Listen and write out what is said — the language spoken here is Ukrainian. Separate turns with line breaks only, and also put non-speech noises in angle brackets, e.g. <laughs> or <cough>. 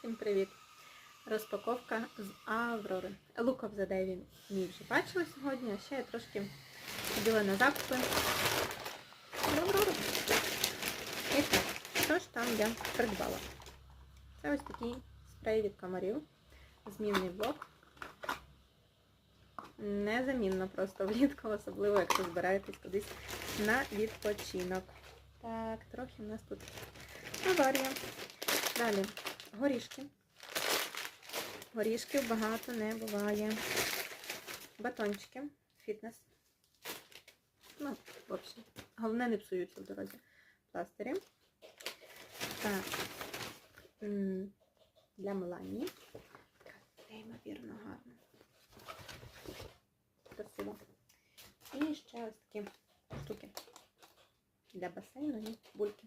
Всім привіт! Розпаковка з Аврори. Луков за він мій вже бачила сьогодні, а ще я трошки ходила на закупи. Аврору. І так, що ж там я придбала? Це ось такий спрей від комарів. Змінний блок. Незамінно просто <laughs> влітку, особливо, якщо збираєтесь кудись на відпочинок. Так, трохи у нас тут аварія. Далі горішки. Горішків багато не буває. Батончики. Фітнес. Ну, в общем, головне не псуються в дорозі. Пластирі. Так. Для Меланії. Неймовірно гарна. Красиво. І ще ось такі штуки. Для басейну і бульки.